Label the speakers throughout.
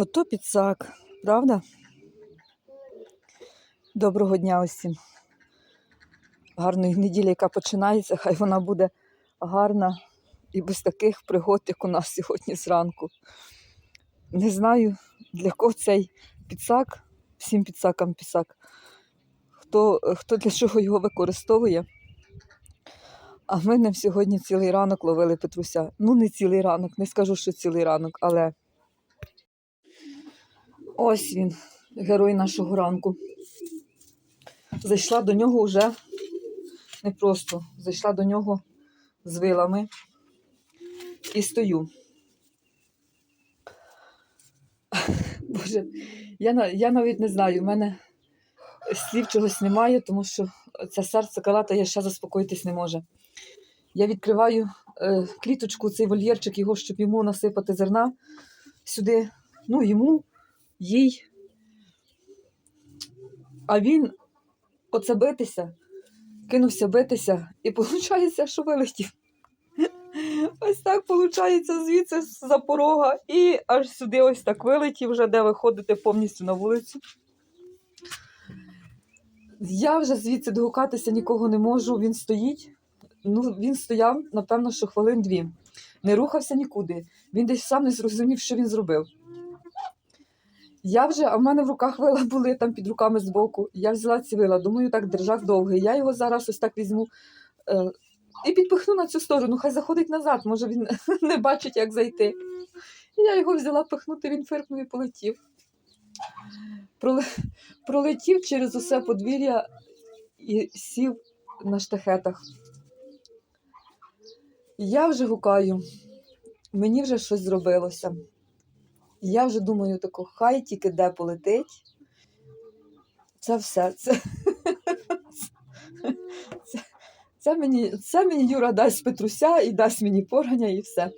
Speaker 1: Ото підсак, правда? Доброго дня усім. Гарної неділі, яка починається, хай вона буде гарна і без таких пригод, як у нас сьогодні зранку. Не знаю, для кого цей підсак, всім підсакам підсак, хто, хто для чого його використовує. А ми ним сьогодні цілий ранок ловили Петруся. Ну, не цілий ранок, не скажу, що цілий ранок, але ось він, герой нашого ранку. Зайшла до нього вже не просто, зайшла до нього з вилами і стою. Боже, я, я навіть не знаю, в мене слів чогось немає, тому що це серце калатає ще заспокоїтись не може. Я відкриваю е, кліточку, цей вольєрчик, його, щоб йому насипати зерна сюди, ну, йому, їй. А він оце битися, кинувся битися, і виходить, що вилетів. Ось так виходить звідси з-за порога, і аж сюди ось так вилетів, вже де виходити повністю на вулицю. Я вже звідси догукатися нікого не можу, він стоїть. Ну, він стояв, напевно, що хвилин дві. Не рухався нікуди. Він десь сам не зрозумів, що він зробив. Я вже, а в мене в руках вила були там під руками збоку. Я взяла ці вила, думаю, так держак довгий. Я його зараз ось так візьму е, і підпихну на цю сторону. Хай заходить назад, може він не бачить, як зайти. І я його взяла пихнути, він фиркнув і полетів. Пролетів через усе подвір'я і сів на штахетах. Я вже гукаю, мені вже щось зробилося. Я вже думаю, тако, хай тільки де полетить. Це все. Це, це, це, мені, це мені Юра дасть Петруся і дасть мені порання і все.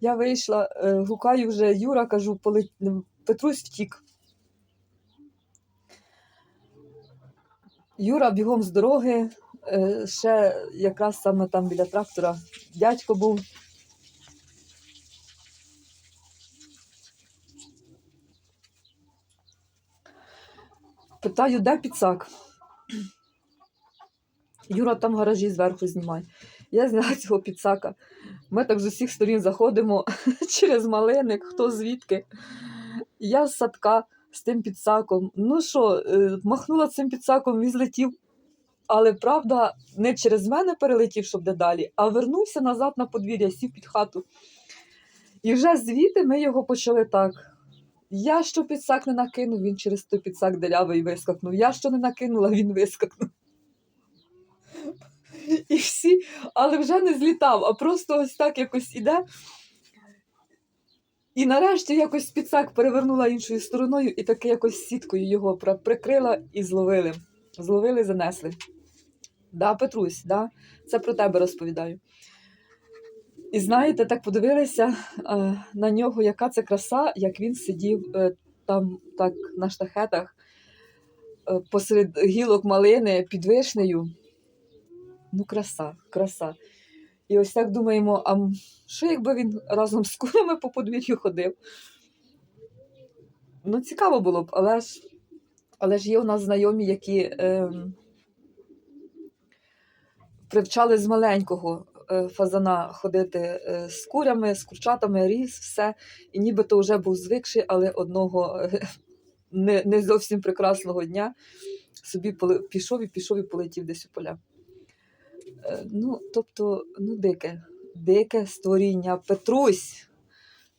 Speaker 1: Я вийшла, е, гукаю вже Юра, кажу, полет... Петрусь втік. Юра бігом з дороги, е, ще якраз саме там біля трактора дядько був. Питаю, де підсак? Юра там в гаражі зверху знімає. Я зняла цього підсака. Ми так з усіх сторін заходимо через малиник, хто звідки. Я з садка з тим підсаком. Ну що, е, махнула цим підсаком, він злетів. Але правда, не через мене перелетів, щоб де далі, а вернувся назад на подвір'я, сів під хату. І вже звідти ми його почали так. Я що підсак не накинув, він через той підсак делявий вискакнув. Я що не накинула, він вискакнув. І всі, але вже не злітав, а просто ось так якось іде. І нарешті якось підсак перевернула іншою стороною і таки якось сіткою його прикрила і зловили. Зловили, занесли. Да, Петрусь, да? це про тебе розповідаю. І знаєте, так подивилися е, на нього, яка це краса, як він сидів е, там так на штахетах е, посеред гілок малини під вишнею. Ну, краса, краса. І ось так думаємо, а що якби він разом з курами по подвір'ю ходив? Ну, цікаво було б, але ж, але ж є у нас знайомі, які ем, привчали з маленького е, фазана ходити е, з курями, з курчатами, ріс, все. І нібито вже був звикший, але одного е, не, не зовсім прекрасного дня собі пішов і пішов і полетів десь у поля. Е, Ну, тобто, ну, дике, дике створіння. Петрусь.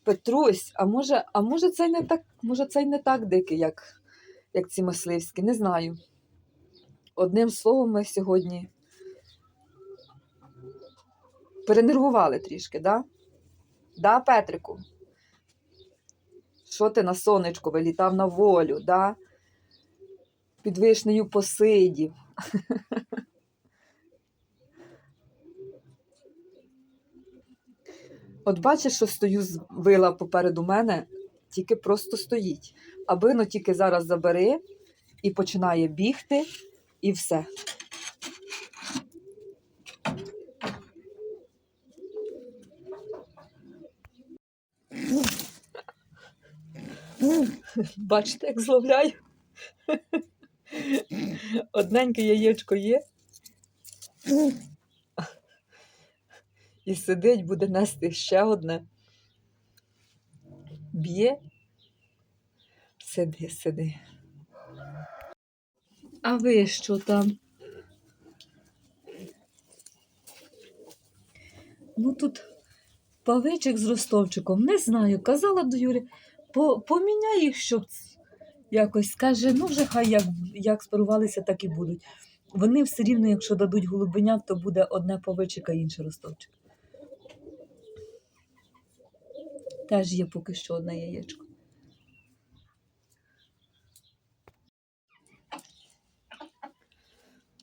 Speaker 1: Петрусь, а може, а може це не так, може це й не так дикий, як, як ці мисливські, не знаю. Одним словом, ми сьогодні перенервували трішки, да? Да, Петрику? Що ти на сонечко вилітав на волю, да? Під вишнею посидів. От бачиш, що стою з вила попереду мене, тільки просто стоїть. А бино тільки зараз забери і починає бігти, і все. Бачите, як зловляю? Одненьке яєчко є. І сидить, буде нести ще одне. Б'є. Сиди, сиди. А ви що там? Ну тут павичик з ростовчиком, не знаю. Казала до Юри, по, поміняй їх, щоб якось скаже, ну вже хай як, як спарувалися, так і будуть. Вони все рівно, якщо дадуть голубенят, то буде одне павичик, а інше ростовчик. Теж є поки що одне яєчко.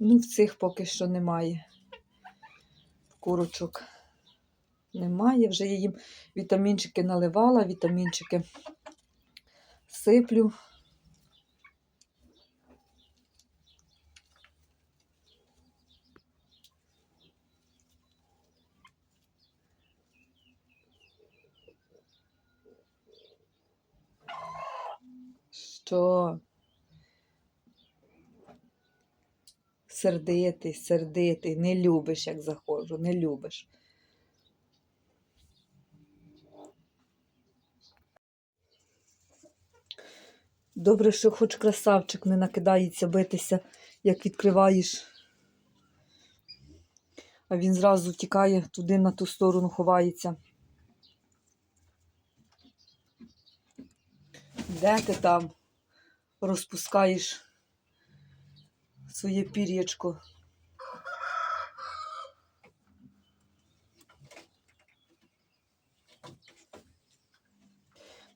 Speaker 1: Ну, в цих поки що немає. Курочок немає. Вже я їм вітамінчики наливала, вітамінчики сиплю. Що? Сердитий, сердитий, не любиш, як заходжу, не любиш. Добре, що хоч красавчик не накидається битися, як відкриваєш. А він зразу втікає туди на ту сторону ховається. Де ти там розпускаєш своє пір'ячко?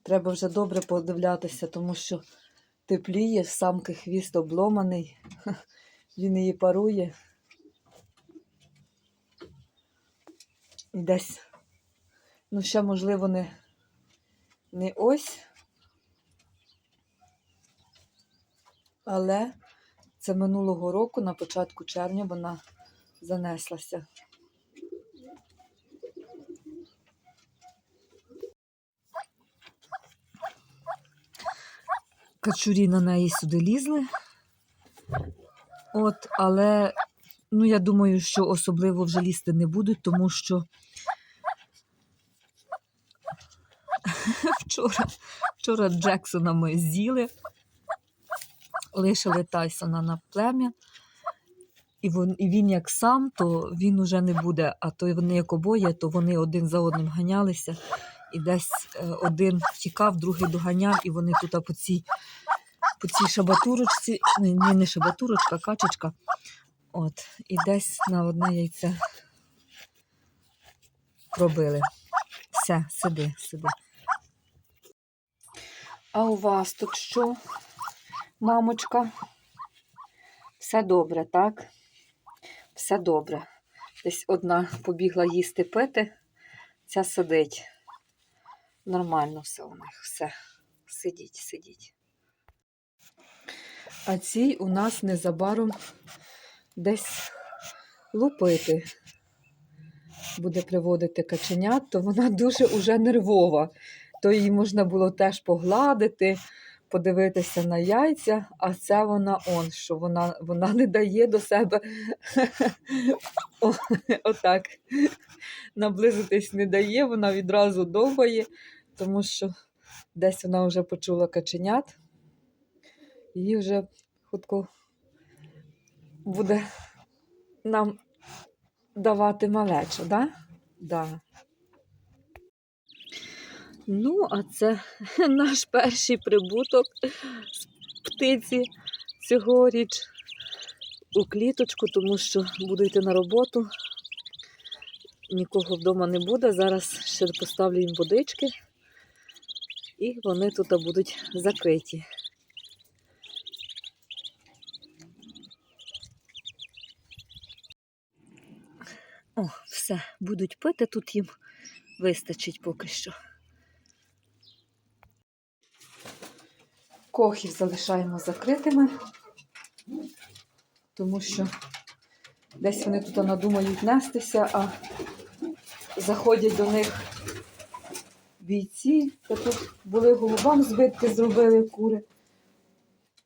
Speaker 1: Треба вже добре подивлятися, тому що тепліє, самки хвіст обломаний, він її парує. І десь, ну ще, можливо, не, не ось, але це минулого року, на початку червня, вона занеслася. Качурі на неї сюди лізли. От, але ну, я думаю, що особливо вже лізти не будуть, тому що вчора, вчора Джексона ми з'їли, лишили Тайсона на плем'я. І він, і він як сам, то він уже не буде. А то вони як обоє, то вони один за одним ганялися. І десь е, один втікав, другий доганяв, і вони тут по цій, по цій шабатурочці, ні, не шабатурочка, качечка. От, і десь на одне яйце пробили. Все, сиди, сиди. А у вас тут що, мамочка? Все добре, так? Все добре. Десь одна побігла їсти пити, ця сидить. Нормально все у них, все. Сидіть, сидіть. А цій у нас незабаром десь лупити. Буде приводити каченят, то вона дуже уже нервова. То її можна було теж погладити, подивитися на яйця, а це вона он, що вона, вона не дає до себе отак. Наблизитись не дає, вона відразу довбає, тому що десь вона вже почула каченят. Її вже хутко буде нам давати малечу, да? Да. Ну, а це наш перший прибуток з птиці цьогоріч у кліточку, тому що буду йти на роботу. Нікого вдома не буде. Зараз ще поставлю їм водички, і вони тут будуть закриті. О, все, будуть пити, тут їм вистачить поки що. Кохів залишаємо закритими, тому що десь вони тут надумають нестися, а заходять до них бійці. Та тут були голубам збитки, зробили кури.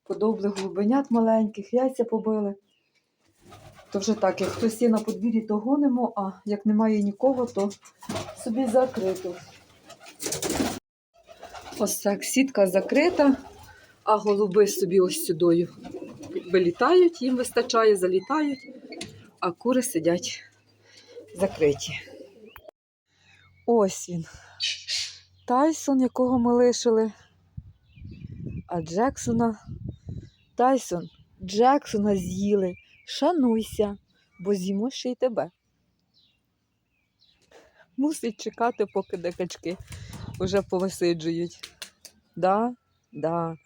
Speaker 1: Подобли голубенят маленьких, яйця побили. То вже так, як хтось є на подвір'ї, то гонимо, а як немає нікого, то собі закрито. Ось так, сітка закрита, а голуби собі ось сюди вилітають, їм вистачає, залітають, а кури сидять закриті. Ось він. Тайсон, якого ми лишили. А Джексона. Тайсон, Джексона з'їли. Шануйся, бо з'їмо ще й тебе. Мусить чекати, поки дикачки вже повисиджують. Да, да.